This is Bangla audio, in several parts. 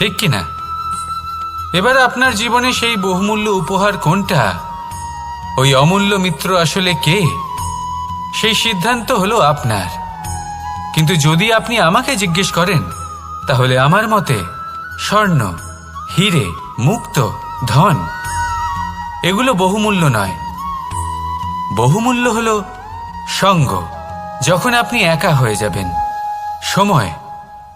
ঠিক কি না এবার আপনার জীবনে সেই বহুমূল্য উপহার কোনটা? ওই অমূল্য মিত্র আসলে কে? সেই সিদ্ধান্ত হলো আপনার। কিন্তু যদি আপনি আমাকে জিজ্ঞেস করেন, তাহলে আমার মতে স্বর্ণ, হিরে, মুক্ত, ধন, এগুলো বহুমূল্য নয়। বহুমূল্য হল সঙ্গ, যখন আপনি একা হয়ে যাবেন। সময়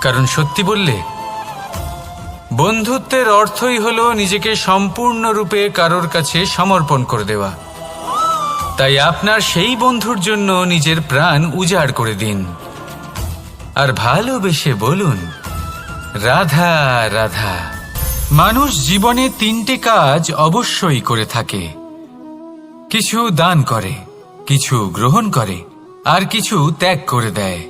কারণ সত্যি বললে, বন্ধুত্বের অর্থই হলো নিজেকে সম্পূর্ণরূপে কারোর কাছে সমর্পণ করে দেওয়া। তাই আপনার সেই বন্ধুর জন্য নিজের প্রাণ উজাড় করে দিন। আর ভালোবেসে বলুন, রাধা রাধা, মানুষ জীবনে তিনটে কাজ অবশ্যই করে থাকে। কিছু দান করে, কিছু গ্রহণ করে, আর কিছু ত্যাগ করে দেয়।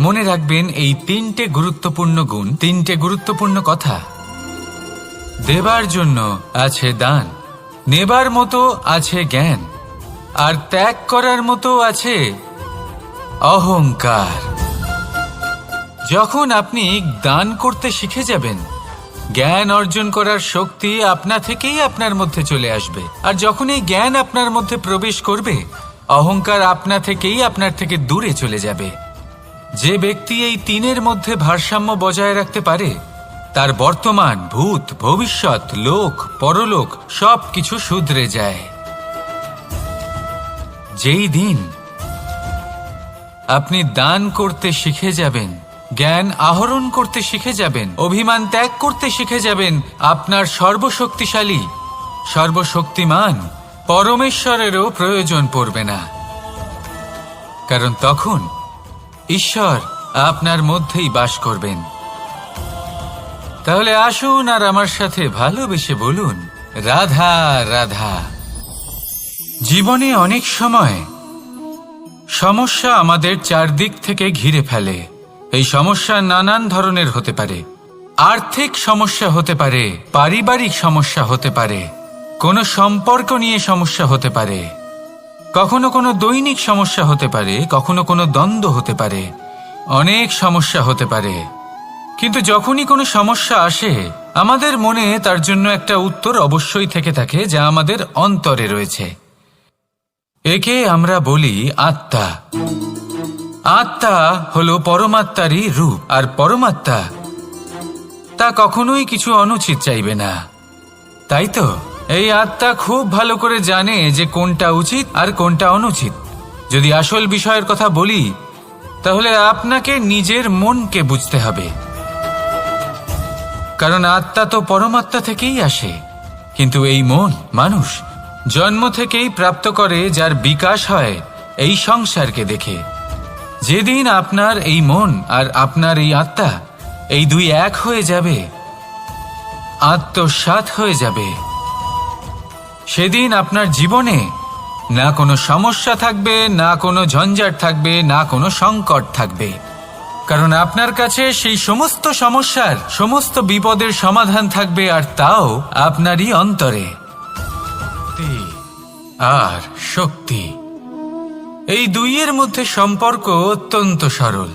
মনে রাখবেন, এই তিনটে গুরুত্বপূর্ণ গুণ, তিনটে গুরুত্বপূর্ণ কথা। দেবার জন্য আছে দান, নেবার মতো আছে জ্ঞান, আর ত্যাগ করার মতো আছে অহংকার। যখন আপনি দান করতে শিখে যাবেন, জ্ঞান অর্জন করার শক্তি আপনা থেকেই আপনার মধ্যে চলে আসবে। আর যখন এই জ্ঞান আপনার মধ্যে প্রবেশ করবে, অহংকার আপনা থেকেই আপনার থেকে দূরে চলে যাবে। যে ব্যক্তি এই তিনের মধ্যে ভারসাম্য বজায় রাখতে পারে, তার বর্তমান ভূত, ভবিষ্যৎ, লোক, পরলোক সব কিছু শুধরে যায়। যেই দিন আপনি দান করতে শিখে যাবেন, জ্ঞান আহরণ করতে শিখে যাবেন, অভিমান ত্যাগ করতে শিখে যাবেন, আপনার সর্বশক্তিশালী, সর্বশক্তিমান পরমেশ্বরেরও প্রয়োজন পড়বে না। কারণ তখন ঈশ্বর আপনার মধ্যেই বাস করবেন। তাহলে আসুন আর আমার সাথে ভালোবেসে বলুন, রাধা রাধা। জীবনে অনেক সময় সমস্যা আমাদের চারদিক থেকে ঘিরে ফেলে। এই সমস্যা নানান ধরনের হতে পারে। আর্থিক সমস্যা হতে পারে, পারিবারিক সমস্যা হতে পারে, কোনো সম্পর্ক নিয়ে সমস্যা হতে পারে। কখনো কোনো দৈনিক সমস্যা হতে পারে, কখনো কোনো দ্বন্দ্ব হতে পারে, অনেক সমস্যা হতে পারে। কিন্তু যখনই কোনো সমস্যা আসে, আমাদের মনে তার জন্য একটা উত্তর অবশ্যই থেকে থাকে, যা আমাদের অন্তরে রয়েছে। একে আমরা বলি আত্মা। আত্মা হলো পরমাত্মারই রূপ, আর পরমাত্মা তা কখনোই কিছু অনুচিত চাইবে না। তাই তো? এই আত্মা খুব ভালো করে জানে যে কোনটা উচিত আর কোনটা অনুচিত। যদি আসল বিষয়ের কথা বলি, তাহলে আপনাকে নিজের মনকে বুঝতে হবে। কারণ আত্মা তো পরমাত্মা থেকেই আসে, কিন্তু এই মন মানুষ জন্ম থেকেই প্রাপ্ত করে যার বিকাশ হয় এই সংসারকে দেখে। যেদিন আপনার এই মন আর আপনার এই আত্মা এই দুই এক হয়ে যাবে আত্মসাত হয়ে যাবে। সেদিন আপনার জীবনে না কোনো সমস্যা থাকবে, না কোনো ঝঞ্ঝাট থাকবে, না কোনো সংকট থাকবে। কারণ আপনার কাছে সেই সমস্ত সমস্যার, সমস্ত বিপদের সমাধান থাকবে আর তাও আপনারই অন্তরে। আর শক্তি। এই দুইয়ের মধ্যে সম্পর্ক অত্যন্ত সরল।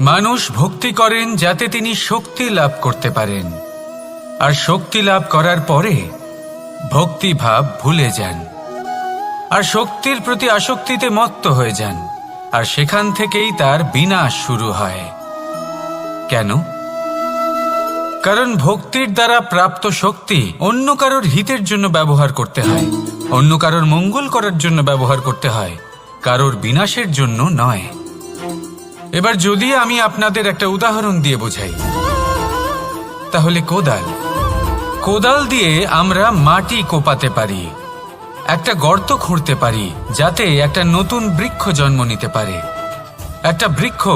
মানুষ ভক্তি করেন যাতে তিনি শক্তি লাভ করতে পারেন। আর শক্তি লাভ করার পরে ভক্তিভাব ভুলে যান। আর শক্তির প্রতি আসক্তিতে মত্ত হয়ে যান। আর সেখান থেকেই তার বিনাশ শুরু হয়। কেন? কারণ ভক্তির দ্বারা প্রাপ্ত শক্তি অন্য কারোর হিতের জন্য ব্যবহার করতে হয়। অন্য কারোর মঙ্গল করার জন্য ব্যবহার করতে হয়। কারোর বিনাশের জন্য নয়। এবার যদি আমি আপনাদের একটা উদাহরণ দিয়ে বোঝাই। তাহলে কোদাল। কোদাল দিয়ে আমরা মাটি কোপাতে পারি, একটা গর্ত খুঁড়তে পারি, যাতে একটা নতুন বৃক্ষ জন্ম নিতে পারে। একটা বৃক্ষ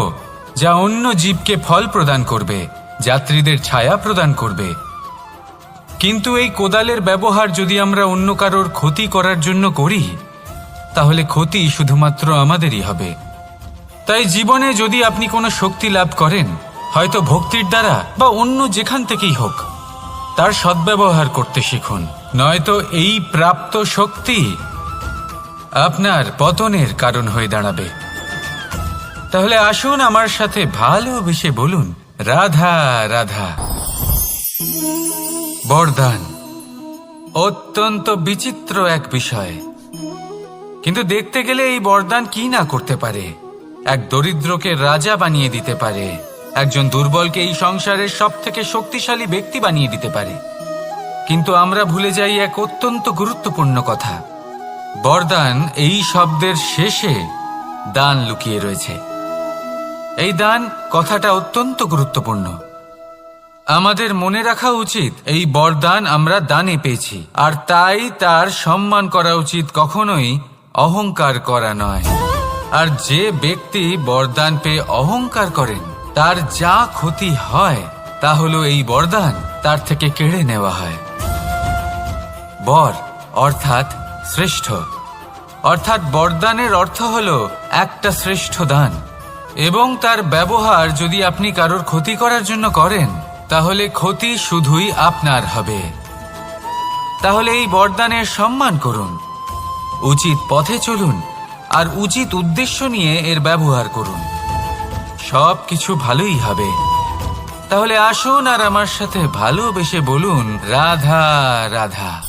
যা অন্য জীবকে ফল প্রদান করবে, যাত্রীদের ছায়া প্রদান করবে। কিন্তু এই কোদালের ব্যবহার যদি আমরা অন্য কারোর ক্ষতি করার জন্য করি, তাহলে ক্ষতি শুধুমাত্র আমাদেরই হবে। তাই জীবনে যদি আপনি কোনো শক্তি লাভ করেন, হয়তো ভক্তির দ্বারা বা অন্য যেখান থেকেই হোক তার সদ্ব্যবহার করতে শিখুন। নয়তো এই প্রাপ্ত শক্তি আপনার পতনের কারণ হয়ে দাঁড়াবে। তাহলে আসুন আমার সাথে ভালোবেসে বলুন। রাধা রাধা। বরদান। অত্যন্ত বিচিত্র এক বিষয়। কিন্তু দেখতে গেলে এই বরদান কি না করতে পারে? এক দরিদ্রকে রাজা বানিয়ে দিতে পারে। একজন দুর্বলকে এই সংসারের সব থেকে শক্তিশালী ব্যক্তি বানিয়ে দিতে পারে। কিন্তু আমরা ভুলে যাই এক অত্যন্ত গুরুত্বপূর্ণ কথা। বরদান এই শব্দের শেষে দান লুকিয়ে রয়েছে। এই দান কথাটা অত্যন্ত গুরুত্বপূর্ণ। আমাদের মনে রাখা উচিত, এই বরদান আমরা দানে পেয়েছি, আর তাই তার সম্মান করা উচিত কখনোই অহংকার করা নয়। আর যে ব্যক্তি বরদান পেয়ে অহংকার করেন তার যা ক্ষতি হয়, তা হলো এই বরদান, তার থেকে কেড়ে নেওয়া হয়। বর, অর্থাৎ শ্রেষ্ঠ। অর্থাৎ বরদানের অর্থ হল একটা শ্রেষ্ঠ দান। এবং তার ব্যবহার যদি আপনি কারোর ক্ষতি করার জন্য করেন, তাহলে ক্ষতি শুধুই আপনার হবে। তাহলে এই বরদানের সম্মান করুন। উচিত পথে চলুন, আর উচিত উদ্দেশ্য নিয়ে এর ব্যবহার করুন। সব কিছু ভালোই হবে। তাহলে আসুন আর আমার সাথে ভালোবেসে বলুন রাধা রাধা।